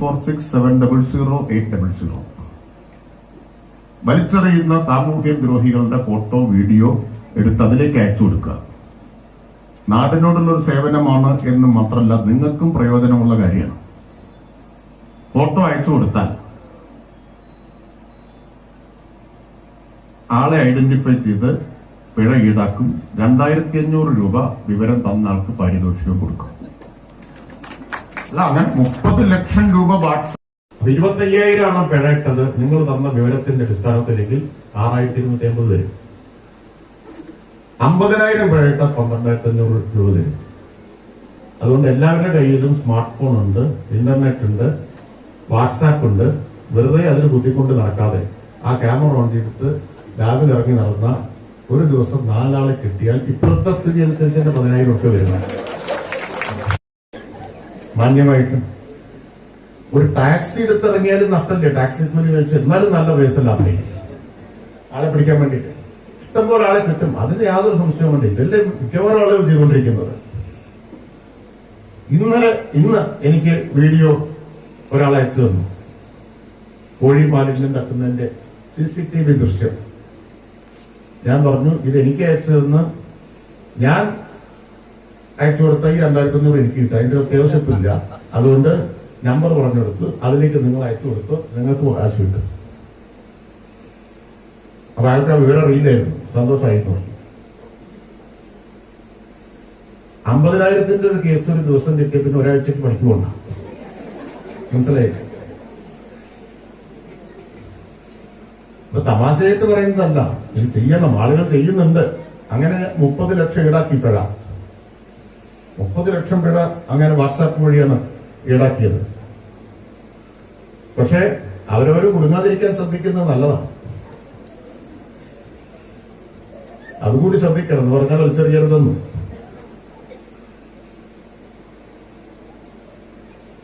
Four six seven double zero eight double zero വലിച്ചെറിയുന്ന സാമൂഹ്യ ദ്രോഹികളുടെ photo video എടുത്ത് അതിലേക്ക് അയച്ചു കൊടുക്കുക. നാടിനോടുള്ള ഒരു സേവനമാണ് എന്ന് മാത്രമല്ല നിങ്ങൾക്കും പ്രയോജനമുള്ള കാര്യമാണ്. ഫോട്ടോ അയച്ചു കൊടുത്താൽ ആളെ ഐഡന്റിഫൈ ചെയ്ത് പിഴ ഈടാക്കും. രണ്ടായിരത്തി അഞ്ഞൂറ് രൂപ വിവരം തന്ന ആൾക്ക് പാരിതോഷികം കൊടുക്കും. അല്ല അങ്ങനെ മുപ്പത് ലക്ഷം രൂപ വാട്സാപ്പ് ഇരുപത്തി അയ്യായിരമാണ് പിഴ ഇട്ടത് നിങ്ങൾ തന്ന വിവരത്തിന്റെ അടിസ്ഥാനത്തിലെങ്കിൽ ആറായിരത്തി ഇരുന്നൂറ്റി അമ്പത് തരും അമ്പതിനായിരം പിഴ ഇട്ട പന്ത്രണ്ടായിരത്തി അഞ്ഞൂറ് രൂപ തരും അതുകൊണ്ട് എല്ലാവരുടെ കയ്യിലും സ്മാർട്ട് ഫോൺ ഉണ്ട് ഇന്റർനെറ്റ് ഉണ്ട് വാട്സാപ്പ് ഉണ്ട്. വെറുതെ അതിന് കുത്തിക്കൊണ്ട് നടക്കാതെ ആ ക്യാമറ വണ്ടിയെടുത്ത് രാവിലെ ഇറങ്ങി നടന്ന ഒരു ദിവസം നാലാളെ കിട്ടിയാൽ ഇപ്പോഴത്തെ സ്ഥിതി അനുസരിച്ച് തന്നെ പതിനായിരം ഒക്കെ വരുന്നത്. മാന്യമായിട്ട്. ഒരു ടാക്സി എടുത്തിറങ്ങിയാലും നഷ്ടമില്ല. ടാക്സി കഴിച്ച് എന്നാലും നല്ല പൈസ ലാഭിക്കും ആളെ പിടിക്കാൻ വേണ്ടിയിട്ട്. ഇഷ്ടംപോലെ ആളെ കിട്ടും. അതിന് യാതൊരു സംശയവും വേണ്ടി. ഇതല്ലേ മിക്കവാറും ആളുകൾ ചെയ്തുകൊണ്ടിരിക്കുന്നത്. ഇന്നലെ ഇന്ന് എനിക്ക് വീഡിയോ ഒരാളെ അയച്ചു തന്നു. കോഴി മാലിന്യം തട്ടുന്നതിന്റെ സി സി ടി വി ദൃശ്യം. ഞാൻ പറഞ്ഞു ഇത് എനിക്ക് അയച്ചു തന്ന് ഞാൻ അയച്ചു കൊടുത്ത ഈ രണ്ടായിരത്തി അഞ്ഞൂറ് എനിക്ക് കിട്ടും അതിന്റെ അത്യാവശ്യത്തില്ല അതുകൊണ്ട് നമ്പർ പറഞ്ഞെടുത്ത് അതിലേക്ക് നിങ്ങൾ അയച്ചു കൊടുത്ത്. നിങ്ങൾക്ക് കാശ് കിട്ടും. അപ്പൊ അയാൾക്ക് ആ വിവരം അറിയില്ലായിരുന്നു. സന്തോഷമായിരുന്നു അമ്പതിനായിരത്തിന്റെ ഒരു കേസ് ഒരു ദിവസം കിട്ടിയ പിന്നെ ഒരാഴ്ചക്ക് പഠിക്കുകൊണ്ട മനസ്സിലായി? ഇപ്പൊ തമാശയായിട്ട് പറയുന്നതല്ല. ഇത് ചെയ്യണം. ആളുകൾ ചെയ്യുന്നുണ്ട്. അങ്ങനെ മുപ്പത് ലക്ഷം ഈടാക്കിപ്പോഴാണ് പിഴ മുപ്പത് ലക്ഷം പിഴ അങ്ങനെ വാട്സാപ്പ് വഴിയാണ് ഈടാക്കിയത്. പക്ഷേ അവരവർ കുടുങ്ങാതിരിക്കാൻ ശ്രദ്ധിക്കുന്നത് നല്ലതാണ്. അതുകൂടി ശ്രദ്ധിക്കണം എന്ന് പറഞ്ഞാൽ വലിച്ചെറിയരുതെന്നും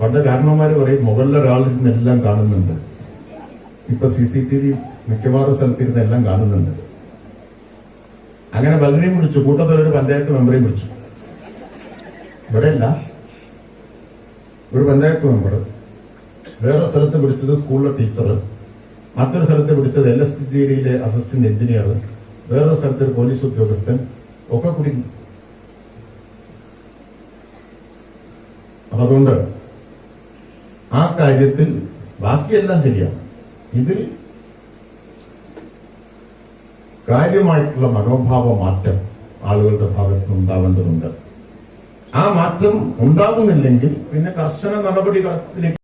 പണ്ട് കാരണവന്മാര് പറയും മുകളിലെ ഒരാളിരുന്ന് എല്ലാം കാണുന്നുണ്ട്. ഇപ്പൊ സി സി ടി വി മിക്കവാറും സ്ഥലത്തിരുന്ന് എല്ലാം കാണുന്നുണ്ട്. അങ്ങനെ പലരെയും വിളിച്ചു കൂട്ടത്തിൽ ഒരു പഞ്ചായത്ത് മെമ്പറെയും വിളിച്ചു. ഇവിടെയല്ല. ഒരു പഞ്ചായത്ത് മെമ്പർ വേറെ സ്ഥലത്ത് പിടിച്ചത് സ്കൂളിലെ ടീച്ചർ മറ്റൊരു സ്ഥലത്ത് പിടിച്ചത് എൽ എസ് ഡിയിലെ അസിസ്റ്റന്റ് എഞ്ചിനീയർ. വേറെ സ്ഥലത്ത് ഒരു പോലീസ് ഉദ്യോഗസ്ഥൻ. ഒക്കെ കുടുങ്ങി അതുകൊണ്ട് ആ കാര്യത്തിൽ ബാക്കിയെല്ലാം ശരിയാണ്. ഇതിൽ കാര്യമായിട്ടുള്ള മനോഭാവ മാറ്റം ആളുകളുടെ ഭാഗത്ത് ഉണ്ടാവേണ്ടതുണ്ട് ആ മാറ്റം ഉണ്ടാകുന്നില്ലെങ്കിൽ പിന്നെ കർശന നടപടികളിലേക്ക്